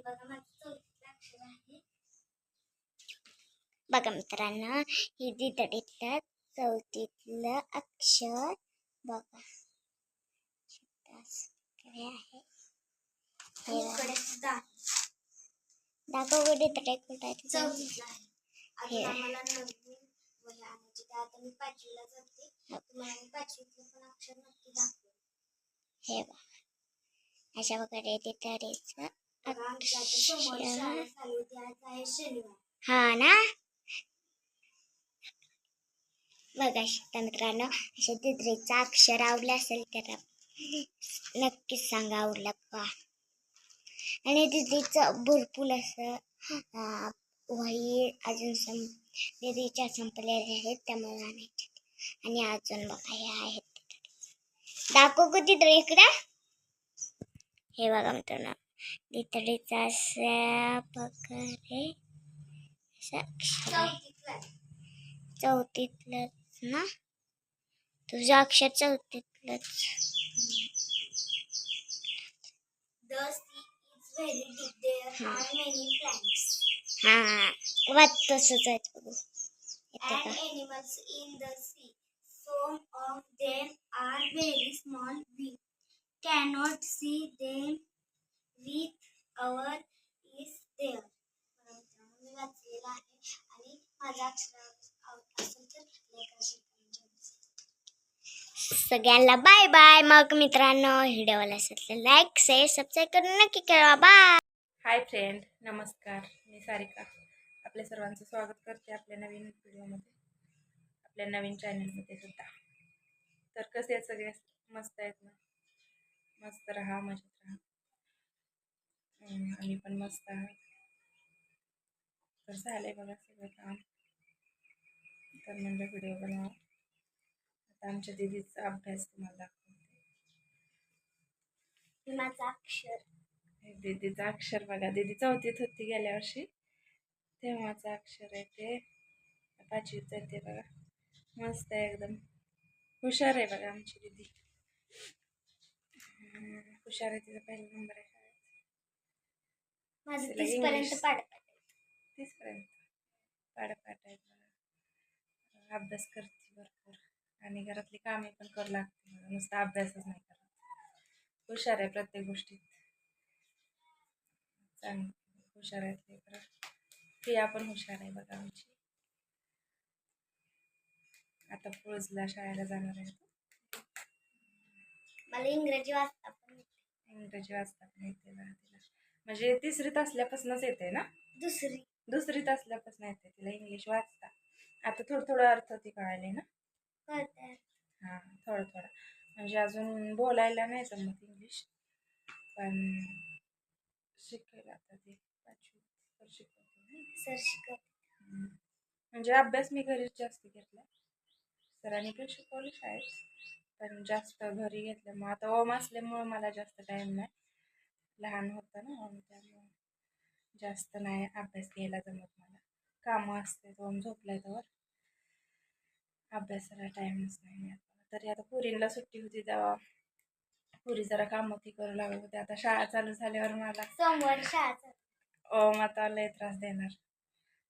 बघा माझं चौथीतलं अक्षर आहे बघा मित्रांनो ही दिदडीतलं चौथीतलं अक्षर बघा आहे. दाखव गं दिदडे कुठं आहे तुझं? चौथीतलं आहे हे. आता आम्हाला नवीन वह्या आणायची तर आता मी पाचवीला जाते तुम्हाला मी पाचवीतलं पण अक्षर नक्की दाखवेन हे बघा अशा प्रकारे दिदडीचं अक्षर हा ना? बघा शिकता मित्रांनो अशा दिदरीचं अक्षर आवडला असेल तर नक्कीच सांगा आवडलं का? आणि दिदीचं भरपूर असं वही अजून सं दिदीच्या संपलेल्या आहेत त्यामुळे आणायचे आणि अजून बघा हे आहेत. दाखव का तिथं इकडे हे बघा मित्रांनो. तिथडीचं अशा प्रकारे असं चौथीतलंच ना तुझं अक्षर चौथीतलंच The sea is very deep. There Hmm. are many plants हा वाच तसंच आहे बघू and animals in the sea. Some of them are very small. We cannot see them with our eyes there. मी वाचलेलं आहे आणि माझा अक्षर असेल तर सगळ्यांना बाय बाय मग मित्रांनो व्हिडिओला असेल लाईक शेअर सबस्क्राईब करून नक्की करा बाय हाय फ्रेंड नमस्कार. मी सारिका. आपल्या सर्वांचं स्वागत करते आपल्या नवीन व्हिडिओमध्ये आपल्या नवीन चॅनलमध्ये सुद्धा. तर कसे आहेत सगळे? मस्त आहेत ना? मस्त राहा मजेत राहा. आम्ही पण मस्त आहोत तर झालं बघा सगळं काम. तर म्हणलं व्हिडिओ बनवा. आता आमच्या दिदीचा अभ्यास तुम्हाला दाखवते. माझं अक्षर. हे दीदीचं अक्षर बघा. दीदी चौथीत होती गेल्या वर्षी. तेव्हाचं अक्षर आहे ते. पाचवीचं आहे ते बघा. मस्त आहे एकदम. हुशार आहे बघा आमची दीदी. हुशार आहे तिचा पहिला नंबर आहे. माझं तीस पर्यंत तीसपर्यंत. पाडपाट आहेत बघा अभ्यास करते भरपूर. आणि घरातली कामे पण करू लागते नुसता अभ्यासच नाही करत. हुशार आहे प्रत्येक गोष्टीत. चांगली. हुशार आहेत ते खरं प्रिया पण हुशार आहे बघा आमची. आता पुळजला शाळेला जाणार आहे मला इंग्रजी वाचता पण येते. इंग्रजी वाचता पण येते बघा तिला. म्हणजे तिसरीत असल्यापासूनच येते ना? दुसरी. दुसरीत असल्यापासून येते तिला इंग्लिश वाचता. आता थोडं थोडं अर्थ ती कळाले ना? कळतंय हां थोडं थोडं. म्हणजे अजून बोलायला नाही जमत इंग्लिश पण शिकायला आता ते. पाचवी शिकवते. सर शिकव हम्म. म्हणजे अभ्यास मी घरीच जास्त घेतला सरांनी पण शिकवलं शाळेत. पण जास्त घरी घेतल्यामुळं आता ओम असल्यामुळं मला जास्त टाईम नाही. लहान होतं ना त्यामुळं जास्त नाही अभ्यास घ्यायला जमत मला. कामं असते ओम झोपलाय तर अभ्यासाला टाईमच नाही मिळत मला. तरी आता पुरीला सुट्टी होती तेव्हा. पुरी जरा कामं ती करू लागत होती. आता शाळा चालू झाल्यावर मला सोमवार शाळा ओम आता लय त्रास देणार.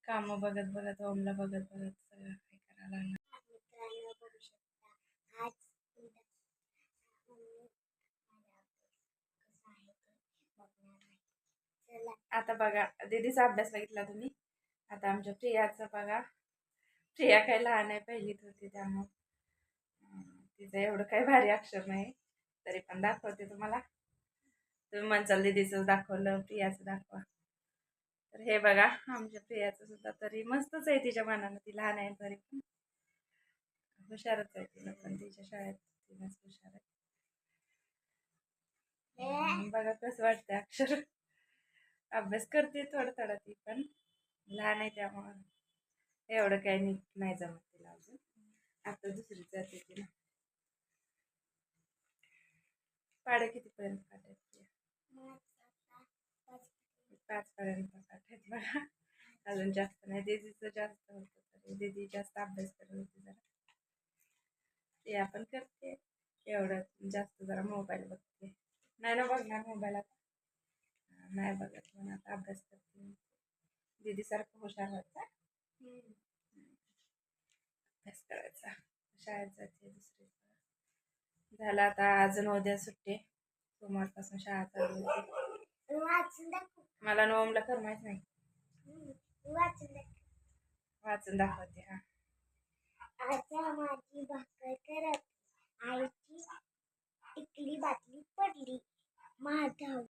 कामं बघत बघत ओमला बघत बघत सगळं काय करायला लागणार मित्रांनो बघू शकता आज उद्या मम्मी माझा अभ्यास कसा आहे ते बघणार आहे चला आता बघा दीदीचा अभ्यास बघितला तुम्ही? आता आमच्या प्रियाचं बघा. प्रिया काय लहान आहे पहिलीत होती त्यामुळं. तिचं एवढं काही भारी अक्षर नाही तरी पण दाखवते तुम्हाला. तुम्ही म्हणचाल दीदीचं दाखवलं प्रियाचं दाखवा. तर हे बघा आमच्या प्रियाचं सुद्धा तरी मस्तच आहे तिच्या मनानं. ती लहान आहे तरी पण. हुशारच आहे तिला पण तिच्या शाळेत तिलाच हुशार आहे. बघा कसं वाटतं अक्षर. अभ्यास करते थोडं थोडा ती पण लहान आहे त्यामुळं एवढं काही नीट नाही जमत तिला अजून. आता दुसरी जाते तिला. पाडे कितीपर्यंत पाठायचे? पाच पर्यंत पाठायत बघा. अजून जास्त नाही. दीदीचं जास्त होतं तरी. दीदी जास्त अभ्यास करत होती जरा. ते आपण करते. एवढं जास्त जरा मोबाईल बघते. नाही ना बघणार मोबाईल आता? नाही बघत. म्हणून आता अभ्यास करते. दीदीसारखं हुशार व्हायचा अभ्यास करायचा. शाळेत जाते दुसरी. झालं आता अजून उद्या सुट्टी. सोमवारपासून शाळा चालू होते. मला नोमला माहीत नाही. वाचून दाखवते हा. माझी भाकर करत. आईची इकली बाटली पडली. माझा